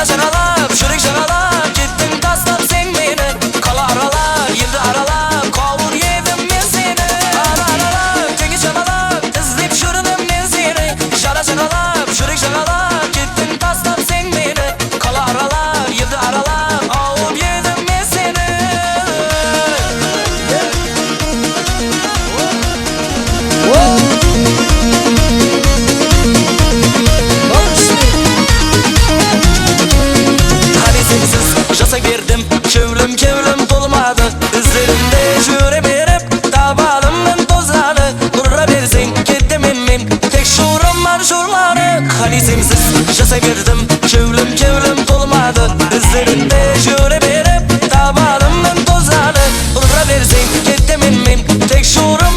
ahora se Tek şuurum var şuurları Halisimsiz şase girdim Kevlim kevlim dolmadı. Dizlerinde şöyle berip Tabağımdan tozadı Unutra versin kettim inmeyim Tek şuurum